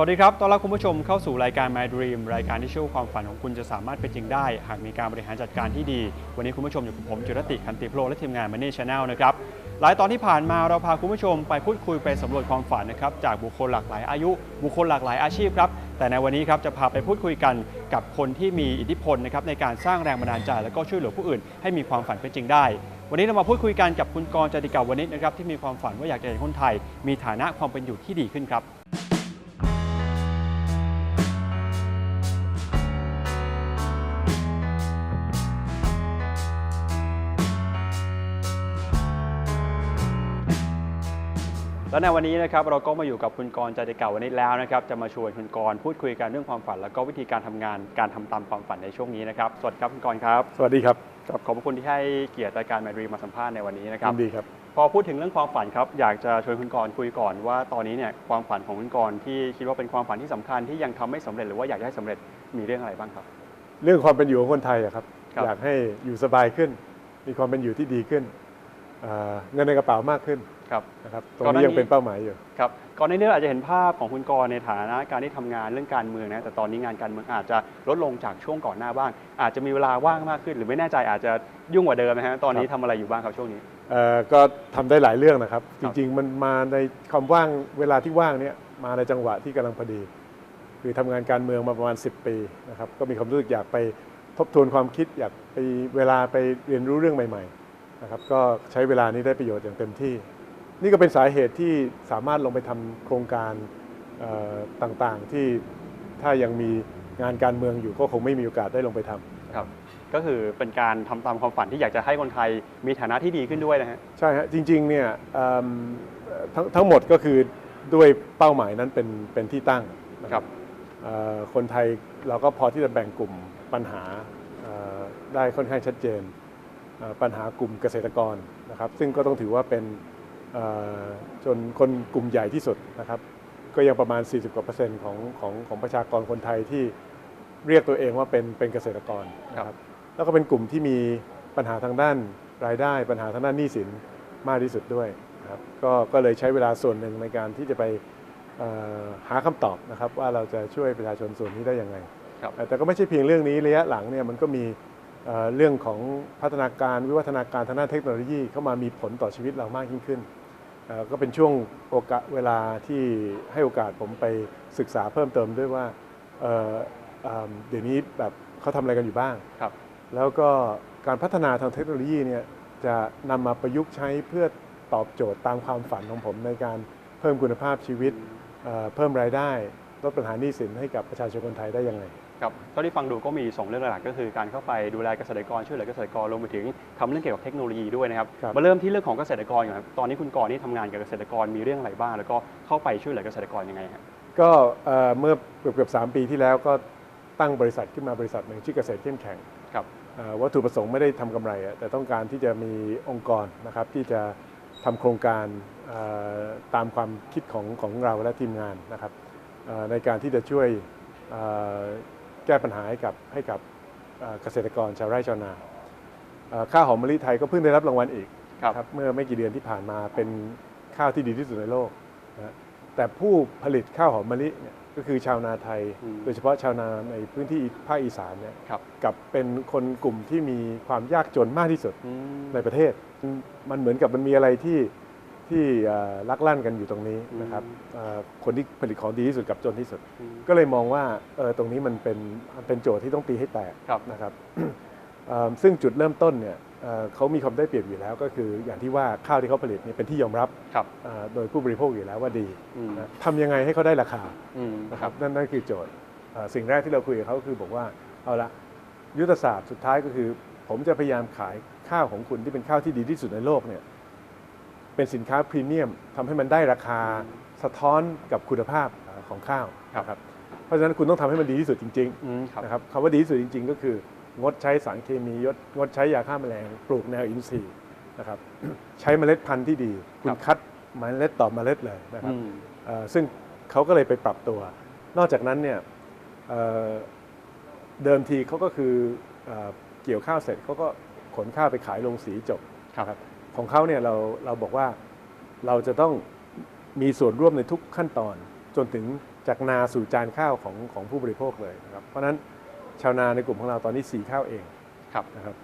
สวัสดีครับ ต้อนรับคุณผู้ชมเข้าสู่รายการ My Dream รายการที่เชื่อว่าความฝันของคุณจะสามารถเป็นจริงได้ หากมีการบริหารจัดการที่ดี วันนี้คุณผู้ชมอยู่กับผมจุรติคันติโปรและทีมงาน Money Channel นะครับ หลายตอนที่ผ่านมาเราพาคุณผู้ชมไปพูดคุยไปสำรวจความฝันนะครับจากบุคคลหลากหลายอายุ บุคคลหลากหลายอาชีพครับ แต่ในวันนี้ครับจะพาไปพูดคุยกันกับคนที่มีอิทธิพลนะครับในการสร้างแรงบันดาลใจและก็ช่วยเหลือผู้อื่น ให้มีความฝันเป็นจริงได้วันนี้เรามาพูดคุยกันกับคุณกรณ์จติกาวนิชนะครับที่มีความฝันว่าอยากจะเห็นคนไทย มีฐานะความเป็นอยู่ที่ดีขึ้นครับ และในวันนี้นะครับเราก็มาอยู่กับคุณกรณ์ใจเก่าวันนี้แล้วนะครับจะมาชวนคุณกรณ์พูดคุยกันเรื่องความฝัน แล้วก็วิธีการทำงานการทำตามความฝันในช่วงนี้นะครับสวัสดีครับคุณกรณ์ครับสวัสดีครับครับขอบพระคุณที่ให้เกียรติรายการแมดรีมาสัมภาษณ์ในวันนี้นะครับยินดีครับพอพูดถึงเรื่องความฝันครับอยากจะชวนคุณกรณ์คุยก่อนว่าตอนนี้เนี่ยความฝันของคุณกรณ์ที่คิดว่าเป็นความฝันที่สำคัญที่ยังทำไม่สำเร็จหรือว่าอยากจะให้สำเร็จมีเรื่องอะไรบ้างครับ เรื่องความเป็นอยู่ของคนไทยอะครับครับอยากให้อยู่สบายขึ้น มีความเป็นอยู่ที่ดีขึ้นเอ่อเงินในกระเป๋ามากขึ้น ครับ นะครับ ตรงก่อนหน้านี้ยังนี้เป็นเป้าหมายอยู่ ครับก่อนหน้านี้เราอาจจะเห็นภาพของคุณกรณ์ในฐานะการที่ทำงานเรื่องการเมืองนะ แต่ตอนนี้งานการเมืองอาจจะลดลงจากช่วงก่อนหน้าบ้าง อาจจะมีเวลาว่างมากขึ้น หรือไม่แน่ใจอาจจะยุ่งกว่าเดิมนะฮะ ตอนนี้ครับทำอะไรอยู่บ้างครับช่วงนี้ เอ่อก็ทำได้หลายเรื่องนะครับคจรับริงๆ มันมาในคำว่างเวลาที่ว่างเนี่ยมาในจังหวะที่กำลังพอดี คือทำงานการเมืองมาประมาณ 10 ปีนะครับ ก็มีความรู้สึกอยากไปทบทวนความคิดอยากไปเวลาไปเรียนรู้เรื่องใหม่ๆนะครับก็ใช้เวลานี้ได้ประโยชน์อย่างเต็มที่ นี่ก็เป็นสาเหตุที่สามารถลงไปทำโครงการเอ่อต่างๆ ที่ถ้ายังมีงานการเมืองอยู่ก็คงไม่มีโอกาสได้ลงไปทำครับ ก็คือเป็นการทำตามความฝันที่อยากจะให้คนไทยมีฐานะที่ดีขึ้นด้วยนะฮะใช่ฮะจริงๆเนี่ยเอิ่มทั้งทั้งหมดก็คือด้วยเป้าหมายนั้นเป็นเป็นที่ตั้งนะครับเอ่อคนไทยเราก็พอที่จะแบ่งกลุ่มปัญหาเอ่อได้ค่อนข้างชัดเจนเอ่อปัญหากลุ่มเกษตรกรนะครับ ซึ่งก็ต้องถือว่าเป็นเอ่อ จนคนกลุ่มใหญ่ที่สุดนะครับ ก็ยังประมาณ 40กว่าเปอร์เซ็นต์ของของของประชากรคนไทยที่เรียกตัวเองว่าเป็นเป็นเกษตรกรนะครับแล้วก็เป็นกลุ่มที่มีปัญหาทางด้านรายได้ ปัญหาทางด้านหนี้สินมากที่สุดด้วยนะครับก็ก็เลยใช้เวลาส่วนหนึ่งในการที่จะไปเอ่อหาคำตอบนะครับ ว่าเราจะช่วยประชาชนส่วนนี้ได้ยังไงครับเอ่อแต่ก็ไม่ใช่เพียงเรื่องนี้ระยะหลังเนี่ยมันก็มีเอ่อเรื่องของพัฒนาการวิวัฒนาการทางด้านเทคโนโลยีเข้ามามีผลต่อชีวิตเรามากยิ่งขึ้นเอ่อ ก็เป็นช่วงโอกาสเวลาที่ให้โอกาสผมไปศึกษาเพิ่มเติมด้วยว่าเอ่อเอิ่มเดี๋ยวนี้แบบเขาทำอะไรกันอยู่บ้าง ครับ แล้วก็การพัฒนาทางเทคโนโลยีเนี่ยจะนำมาประยุกต์ใช้เพื่อตอบโจทย์ตามความฝันของผมในการเพิ่มคุณภาพชีวิตเอ่อเพิ่มรายได้ลดปัญหาหนี้สินให้กับประชาชนคนไทยได้ยังไง ครับเท่าที่ฟังดูก็มีสองเรื่องหลักๆก็คือการเข้าไปดูแลเกษตรกรช่วยเหลือเกษตรกรรวมไปถึงทำเรื่องเกี่ยวกับเทคโนโลยีด้วยนะครับครับ มาเริ่มที่เรื่องของเกษตรกรก่อนครับตอนนี้คุณกรณ์นี่ทำงานกับเกษตรกรมีเรื่องอะไรบ้าง แล้วก็เข้าไปช่วยเหลือเกษตรกรยังไงฮะก็เอ่อเมื่อเกือบเกือบสามปีที่แล้วก็ตั้งบริษัทขึ้นมาบริษัทหนึ่งชื่อเกษตรเข้มแข็งครับ เอ่อวัตถุประสงค์ไม่ได้ทำกำไรอะแต่ต้องการที่จะมีองค์กรนะครับที่จะทำโครงการเอ่อตามความคิดของของเราและทีมงานนะครับเอ่อในการที่จะช่วยเอ่อ แก้ปัญหาให้กับให้กับเอ่อเกษตรกรชาวไร่ชาวนาเอ่อข้าวหอมมะลิไทยก็เพิ่งได้รับรางวัลอีกครับครับเมื่อไม่กี่เดือนที่ผ่านมาเป็นข้าวที่ดีที่สุดในโลกนะฮะแต่ผู้ผลิตข้าวหอมมะลิเนี่ยก็คือชาวนาไทยอืมโดยเฉพาะชาวนาในพื้นที่ภาคอีสานเนี่ยครับกับเป็นคนกลุ่มที่มีความยากจนมากที่สุดอืมในประเทศ มันเหมือนกับมันมีอะไรที่ ที่เอ่อลักลั่นกันอยู่ตรงนี้นะครับเอ่อคนที่ผลิตของดีที่สุดกับจนที่สุดอืมก็เลยมองว่าเออตรงนี้มันเป็นมันเป็นโจทย์ที่ต้องตีให้แตกครับนะครับเอ่อซึ่งจุดเริ่มต้นเนี่ยเอ่อเขามีความได้เปรียบอยู่แล้ว ก็คืออย่างที่ว่าข้าวที่เขาผลิตเนี่ยเป็นที่ยอมรับครับเอ่อโดยผู้บริโภคอยู่แล้วว่าดีอืมนะทำยังไงให้เขาได้ราคาอืมนะคครัรับบนั่นนั่นคือโจทย์เอ่อสิ่งแรกที่เราคุยกับเขาคือบอกว่าเอาละยุทธศาสตร์สุดท้ายก็คือ ผมจะพยายามขายข้าวของคุณที่เป็นข้าวที่ดีที่สุดในโลกเนี่ย เป็นสินค้าพรีเมียมทำให้มันได้ราคาสะท้อนกับคุณภาพเอ่อของข้าวครับนะครับเพราะฉะนั้นคุณต้องทำให้มันดีที่สุดจริงๆอืมครับนะครับคำว่าดีที่สุดจริง ๆ ก็คืองดใช้สารเคมียดงดใช้ยาฆ่าแมลงปลูกแนวอินทรีย์นะครับ ใช้เมล็ดพันธุ์ที่ดี คุณคัดเมล็ดต่อเมล็ดเลยนะครับ อืม เอ่อซึ่งเขาก็เลยไปปรับตัว นอกจากนั้นเนี่ยเอ่อเดิมทีเขาก็คือเอ่อเกี่ยวข้าวเสร็จเขาก็ขนข้าวไปขายลงสีจบครับ ของเขาเนี่ยเราเราบอกว่าเราจะต้องมีส่วนร่วมในทุกขั้นตอน จนถึงจากนาสู่จานข้าวของของผู้บริโภคเลยนะครับเพราะฉะนั้นชาวนาในกลุ่มของเราตอนนี้สีข้าวเองครับนะครับ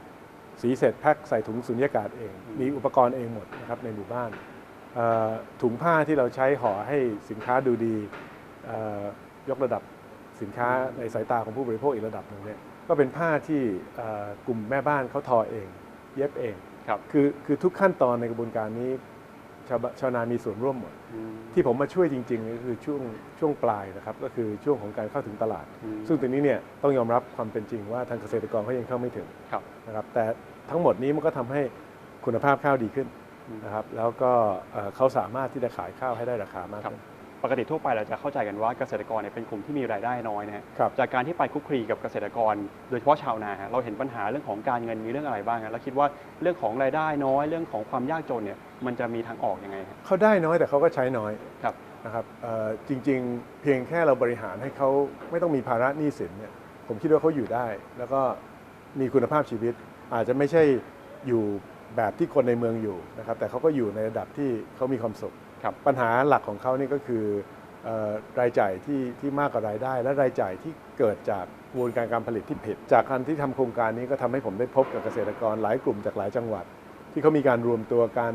สีเสร็จแพ็คใส่ถุงสุญญากาศเองอืมมีอุปกรณ์เองหมดนะครับในหมู่บ้านเอ่อถุงผ้าที่เราใช้ห่อให้สินค้าดูดีเอ่อยกระดับสินค้าในสายตาของผู้บริโภคอีกระดับหนึ่งเนี่ยก็เป็นผ้าที่เอ่อกลุ่มแม่บ้านเขาทอเอง เย็บเอง ครับ คือคือทุกขั้นตอนในกระบวนการนี้ชาวบ้านชาวนามีส่วนร่วมหมดอืมที่ผมมาช่วยจริงๆก็คือช่วงช่วงปลายนะครับก็คือช่วงของการเข้าถึงตลาดอืมซึ่งตรงนี้เนี่ยต้องยอมรับความเป็นจริงว่าทางเกษตรกรเขายังเข้าไม่ถึงครับนะครับแต่ทั้งหมดนี้มันก็ทำให้คุณภาพข้าวดีขึ้นอืมนะครับแล้วก็เอ่อเขาสามารถที่จะขายข้าวให้ได้ราคามากครับขึ้น ปกติทั่วไปเราจะเข้าใจกันว่าเกษตรกรเนี่ยเป็นกลุ่มที่มีรายได้น้อยนะฮะครับ จากการที่ไปคลุกคลีกับเกษตรกร โดยเฉพาะชาวนาฮะเราเห็นปัญหาเรื่องของการเงินมีเรื่องอะไรบ้างฮะแล้วคิดว่าเรื่องของรายได้น้อยเรื่องของความยากจนเนี่ยมันจะมีทางออกยังไงฮะ เขาได้น้อยแต่เขาก็ใช้น้อยครับ นะครับเอ่อจริงๆ เพียงแค่เราบริหารให้เขาไม่ต้องมีภาระหนี้สินเนี่ยผมคิดว่าเขาอยู่ได้ แล้วก็มีคุณภาพชีวิต อาจจะไม่ใช่อยู่แบบที่คนในเมืองอยู่นะครับแต่เขาก็อยู่ในระดับที่เขามีความสุข ครับปัญหาหลักของเขานี่ก็คือเอ่อรายจ่ายที่ที่มากกว่ารายได้ และรายจ่ายที่เกิดจากกระบวนการการผลิตที่ผิด จากการที่ทำโครงการนี้ก็ทำให้ผมได้พบกับเกษตรกรหลายกลุ่มจากหลายจังหวัด ที่เขามีการรวมตัวกัน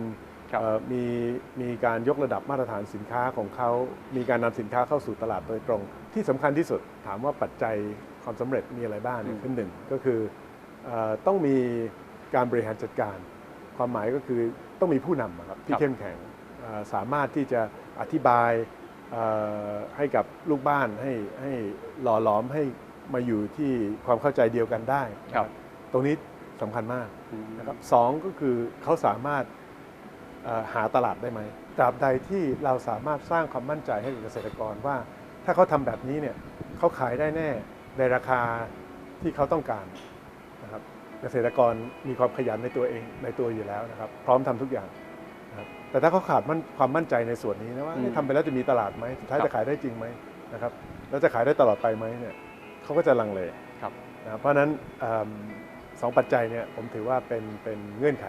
ครับเอ่อมีมีการยกระดับมาตรฐานสินค้าของเขามีการนำสินค้าเข้าสู่ตลาดโดยตรง ที่สำคัญที่สุดถามว่าปัจจัยความสำเร็จมีอะไรบ้างเนี่ยอืมคือหนึ่งก็คือเออต้องมีการบริหารจัดการ ความหมายก็คือต้องมีผู้นำอะครับที่เข้มแข็งเอ่อ สามารถที่จะอธิบายเอ่อให้กับลูกบ้านให้ให้หล่อหลอมให้มาอยู่ที่ความเข้าใจเดียวกันได้ครับ ตรงนี้สำคัญมากอืมนะครับสองก็คือเขาสามารถเอ่อหาตลาดได้ไหมตราบใดที่เราสามารถสร้างความมั่นใจให้กับเกษตรกรว่า ถ้าเขาทำแบบนี้เนี่ยเขาขายได้แน่ในราคาที่เขาต้องการนะครับเกษตรกรมีความขยันในตัวเองในตัวอยู่แล้วนะครับ พร้อมทำทุกอย่างนะครับ แต่ถ้าเขาขาดมั่นความมั่นใจในส่วนนี้นะว่าอืมเอ๊ะทำไปแล้วจะมีตลาดไหมสุดท้ายครับจะขายได้จริงไหมนะครับแล้วจะขายได้ตลอดไปไหมเนี่ยเขาก็จะลังเลครับนะครับเพราะฉะนั้นเอิ่มสองปัจจัยเนี่ยผมถือว่าเป็นเป็นเงื่อนไข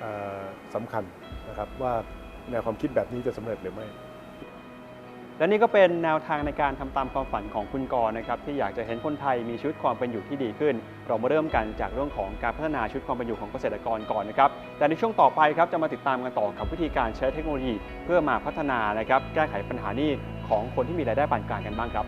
เอ่อสำคัญนะครับว่าแนวความคิดแบบนี้จะสำเร็จหรือไม่ และนี่ก็เป็นแนวทางในการทำตามความฝันของคุณกรณ์นะครับที่อยากจะเห็นคนไทยมีชีวิตความเป็นอยู่ที่ดีขึ้น เรามาเริ่มกันจากเรื่องของการพัฒนาชีวิตความเป็นอยู่ของเกษตรกรก่อนนะครับแต่ในช่วงต่อไปครับจะมาติดตามกันต่อกับวิธีการใช้เทคโนโลยี เพื่อมาพัฒนานะครับแก้ไขปัญหานี้ของคนที่มีรายได้ปานกลางกันบ้างครับ